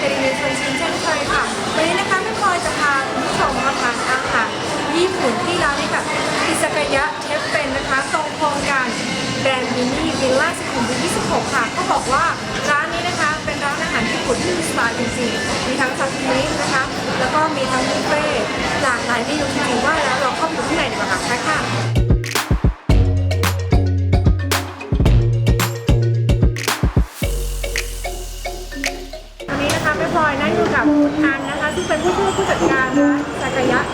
เดลิเวอรี่ชินเช่นเคยค่ะ วันนี้นะคะแม่พลอยจะพาคุณผู้ชมมาทานอาหารญี่ปุ่นที่ร้านนี้กับอิสกายะเชฟเป็นนะคะตรงโครงการแบรนด์มินิวิลล่าสุขุมวิท26 ค่ะ ก็บอกว่าร้านนี้นะคะเป็นร้านอาหารญี่ปุ่นที่มีสไตล์จริงๆมีทั้งซาซิมินะคะ แล้วก็มีทั้งบุฟเฟ่หลากหลายเมนูจริงๆว่าแล้วเราเข้าไปดูข้างในดีกว่าค่ะค่ะ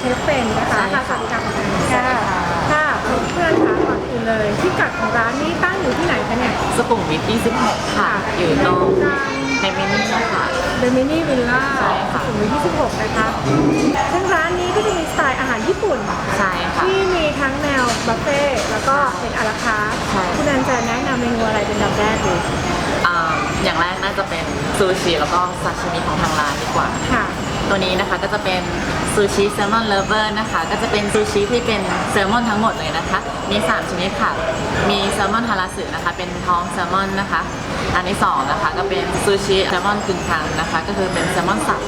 ซากายะเชฟเป็นนะคะใช่ค่ะสวัสดีค่ะคุณอันค่ะค่ะเพื่อนคะก่อนอื่นเลยที่กัดของร้านนี้ตั้งอยู่ที่ไหนคะเนี่ยสุขุมวิท26 ค่ะ อยู่ตรงในมินิค่ะเดมินี่วิลล่าใช่ค่ะสุขุมวิท26 นะคะซึ่งร้านนี้ก็จะมีสไตล์อาหารญี่ปุ่นใช่ค่ะที่มีทั้งแนวบุฟเฟ่ต์แล้วก็เป็นอาราคาร์ทใช่คุณอันจะแนะนำเมนูอะไรเป็นดับแรกดีอ่าอย่างแรกน่าจะเป็นซูชิแล้วก็ซาชิมิของทางร้านดีกว่าค่ะ ตัวนี้นะคะก็จะเป็นซูชิแซลมอนเลเวอร์นะคะ ก็จะเป็นซูชิที่เป็นแซลมอนทั้งหมดเลยนะคะ มี 3 ชนิดค่ะ มีแซลมอนฮาราสึนะคะ เป็นท้องแซลมอนนะคะ อันที่สองนะคะก็เป็นซูชิแซลมอนกึ่งกลางนะคะ ก็คือเป็นแซลมอนสับ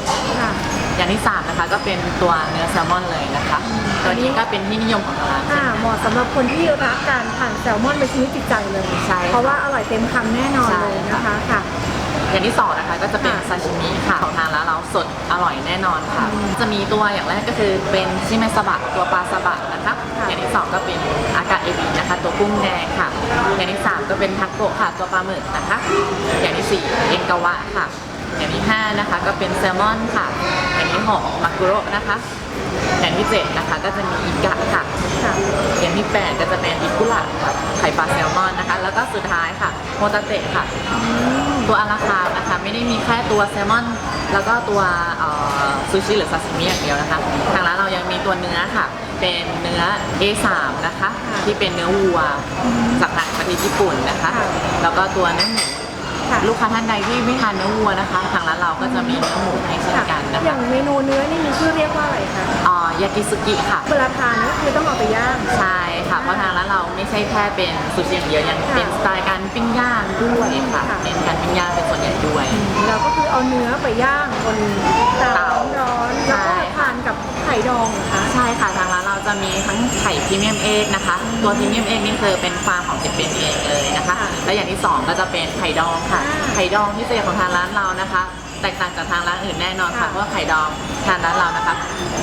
ค่ะอย่างที่สามนะคะก็เป็นตัวเนื้อแซลมอนเลยนะคะ ตัวนี้ก็เป็นที่นิยมของทางร้านอ่าเหมาะสำหรับคนที่รักการทานแซลมอนเป็นชีวิตจิตใจเลยใช่ค่ะเพราะว่าอร่อยเต็มคำแน่นอนเลยนะคะค่ะ อย่างที่สองนะคะก็จะเป็นค่ะซาชิมิค่ะของทางร้านเราสดอร่อยแน่นอนค่ะ จะมีตัวอย่างแรกก็คือเป็นชิเมซาบะตัวปลาซาบะนะคะค่ะอย่างที่สองก็เป็นอากาเอบินะคะ ตัวกุ้งแดงค่ะ อย่างที่สามก็เป็นทักโกะค่ะตัวปลาหมึกนะคะ อย่างที่สี่เอ็นกาวะค่ะ อย่างที่ห้านะคะก็เป็นแซลมอนค่ะ อย่างที่หกมากุโระนะคะ อย่างที่เจ็ดนะคะ ก็จะมีอิกะค่ะค่ะอย่างที่ 8 ก็จะเป็นอิกุระค่ะไข่ปลาแซลมอนนะคะ แล้วก็สุดท้ายค่ะโมตาเตะค่ะ ตัวอาราคาร์ทนะคะไม่ได้มีแค่ตัวแซลมอน แล้วก็ตัวเอ่อซูชิหรือซาซิมิอย่างเดียวนะคะ ทางร้านเรายังมีตัวเนื้อค่ะ เป็นเนื้อ A3 นะคะค่ะที่เป็นเนื้อวัวจากทางประเทศญี่ปุ่นนะคะค่ะแล้วก็ตัวเนื้อหมู ค่ะลูกค้าท่านใดที่ไม่ทานเนื้อวัวนะคะ ทางร้านเราก็จะมีเนื้อหมูให้เช่นค่ะกันนะอคะย่างเมนูเนื้อนี่มีชื่อเรียกว่าอะไรคะอ่ายากิสุกิค่ะ เวลาทานนี่คือต้องเอาไปย่าง ใช่ค่ะ เพราะทางร้านเราไม่ใช่แค่เป็นซูชิอย่างเดียวยังค่ะเป็นสไตล์การปิ้งย่างด้วยค่ะ ค่ะ เป็นการปิ้งย่างเป็นส่วนใหญ่ด้วย เราก็คือเอาเนื้อไปย่างบนเตาเตาร้อนๆใช่แล้วก็ทานกับ ไข่ดองเหรอคะใช่ค่ะทางร้านเราจะมีทั้งไข่พรีเมียมเอกนะคะ ตัวพรีเมียมเอกนี่คือเป็นฟาร์มของเจเป็นเองเลยนะคะค่ะและอย่างที่สองก็จะเป็นไข่ดองค่ะอ่าไข่ดองพิเศษของทางร้านเรานะคะ แตกต่างจากทางร้านอื่นแน่นอนค่ะค่ะเพราะว่าไข่ดองทางร้านเรานะคะ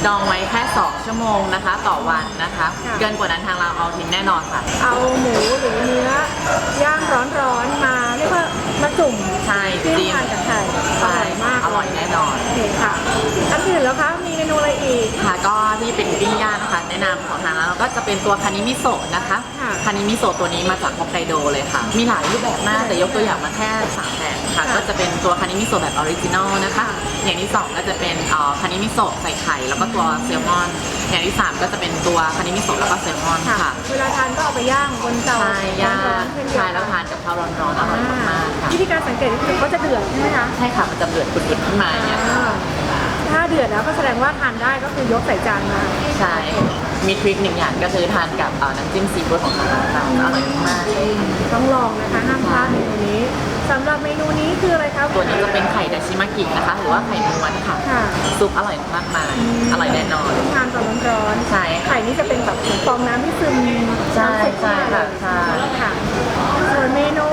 ดองไว้แค่สองชั่วโมงนะคะ ต่อวันนะคะค่ะเกินกว่านั้นทางเราเอาทิ้งแน่นอนค่ะ เอาหมูหรือเนื้อ ก็จะเป็นตัวคานิมิโซะนะคะค่ะคานิมิโซะตัวนี้มาจากฮอกไกโดเลยค่ะ มีหลายรูปแบบมากแต่ยกตัวอย่างมาแค่สามแบบค่ะ ค่ะก็จะเป็นตัวคานิมิโซะแบบออริจินอลนะคะ อย่างที่สองก็จะเป็นเอ่อคานิมิโซะใส่ไข่แล้วก็ตัวแซลมอน อย่างที่สามก็จะเป็นตัวคานิมิโซะแล้วก็แซลมอนค่ะค่ะเวลาทานก็เอาไปย่างบนเตาใช่ย่างร้อนๆเช่นเดียวใช่กันแล้วทานกับข้าวร้อนๆอร่อยมากๆค่ะ วิธีการสังเกตก็คือเขาจะเดือดใช่ไหมคะใช่ค่ะ มันจะเดือดปุดๆขึ้นมาอย่างเงี้ยอ่าถ้าเดือดแล้วก็แสดงว่าทานได้ก็คือยกใส่จานมา ใช่ มีทริคหนึ่งอย่างก็คือทานกับเอ่อน้ำจิ้มซีฟู้ดของทางร้านเราอร่อยมากๆต้องลองนะคะห้ามพลาดเมนูนี้สำหรับเมนูนี้คืออะไรครับตัวนี้จะเป็นไข่ดาชิมากินะคะ หรือว่าไข่ม้วนค่ะ ค่ะ ซุปอร่อยมากมายอร่อยแน่นอน ทานตอนร้อนๆใช่ค่ะไข่นี่จะเป็นแบบเหมือนฟองน้ำที่ซึมใช่น้ำซุปเข้ามาใช่ค่ะใช่ ค่ะส่วนเมนู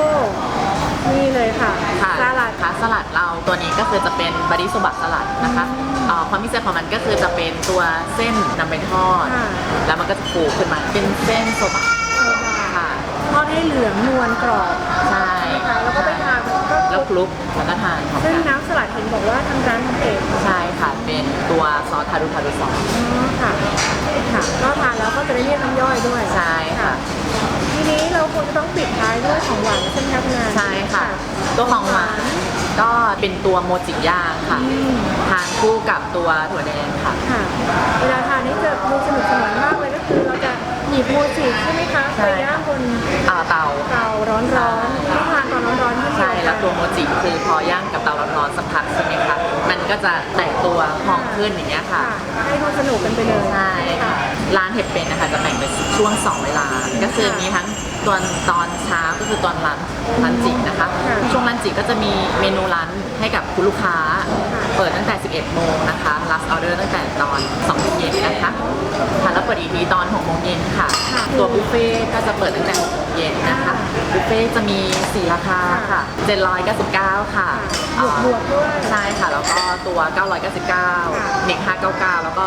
นี่เลยค่ะ ค่ะ สลัด ค่ะสลัดเราตัวนี้ก็ คือจะเป็นบาริโซบะสลัดนะคะเอ่อความพิเศษของมันก็คือจะเป็นตัวเส้นนำไปทอดค่ะแล้วมันก็จะฟูขึ้นมาเป็นเส้นโซบะโซบะค่ะทอดให้เหลืองนวลกรอบใช่ค่ะแล้วก็ไปทานก็แล้วคลุกแล้วก็ทานพร้อมซึ่งกันน้ำสลัดเห็นบอกว่าทางร้านทำเองใช่ค่ะเป็นตัวซอสทารุทารุซอสอ๋อค่ะค่ะก็ทานแล้วก็จะได้เรียกน้ำย่อยด้วยใช่ค่ะทีนี้ เราควรจะต้องปิดท้ายด้วยของหวานใช่ไหมคะคุณนายใช่ค่ะ ตัวของหวานก็เป็นตัวโมจิย่างค่ะอืมทานคู่กับตัวถั่วแดงค่ะค่ะเวลาทานนี่จะดูสนุกสนานมากเลยก็คือเราจะหยิบโมจิใช่ไหมคะใช่ไปย่างบนอ่าเตาเตาร้อนๆต้องทานตอนร้อนๆที่เดียวใช่กันแล้วตัวโมจิคือพอย่างกับเตาร้อนๆสักพักใช่ไหมคะมันก็จะแตกตัวหอมขึ้นอย่างเงี้ยค่ะค่ะ ให้ดูสนุกกันไปเลยใช่ค่ะ ร้านเห็ดเป็นนะคะจะแบ่งเป็นช่วง 2 เวลา ก็คือมีทั้งตอนตอนเช้าก็คือตอนรันรันจินะคะค่ะช่วงรันจิก็จะมีเมนูรัน ให้กับคุณลูกค้าค่ะเปิดตั้งแต่ 11 โมงนะคะ last order ตั้งแต่ตอน2โมงเย็นนะคะค่ะแล้วเปิดอีกทีตอน6โมงเย็นค่ะค่ะตัวบุฟเฟ่ต์ก็จะเปิดตั้งแต่6โมงเย็นนะคะบุฟเฟ่ต์จะมี 4 ราคาค่ะ 799 ค่ะบวกบวกด้วยใช่ค่ะ แล้วก็ตัว 999 1599 แล้วก็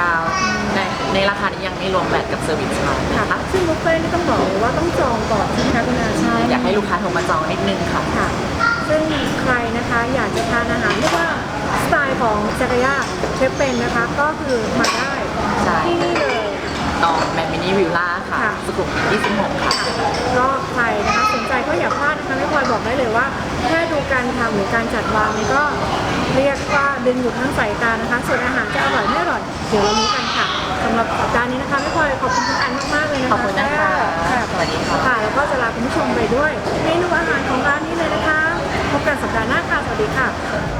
1,999 ในในราคานี้ยังไม่รวมแบตกับเซอร์วิสชาร์จค่ะนะคะซึ่งบุฟเฟ่ต์นี่ต้องบอกเลยว่าต้องจองก่อนใช่ไหมคะคุณอาใช่อยากให้ลูกค้าโทรมาจองนิดนึงค่ะค่ะ ซึ่งใครนะคะอยากจะทานอาหารเรียกว่าสไตล์ของจักรยาเชฟเป็นนะคะ ก็คือมาได้ใช่ ที่นี่เลย ตองแมนมินิวิลล่าค่ะ ค่ะ สุขุมวิท26 ค่ะ ก็ใครนะคะสนใจก็อย่าพลาดนะคะไม่พลอยบอกได้เลยว่า แค่ดูการทำหรือการจัดวางนี่ก็เรียกว่าดึงดูดทั้งสายตานะคะ ส่วนอาหารจะอร่อยไม่อร่อยเดี๋ยวเรารู้กันค่ะสำหรับสัปดาห์นี้นะคะไม่พลอยขอบคุณคุณอันมากๆเลยนะคะขอบคุณนะคะค่ะสวัสดีค่ะ ค่ะแล้วก็จะลาคุณผู้ชมไปด้วย สัปดาห์หน้าค่ะ สวัสดีค่ะ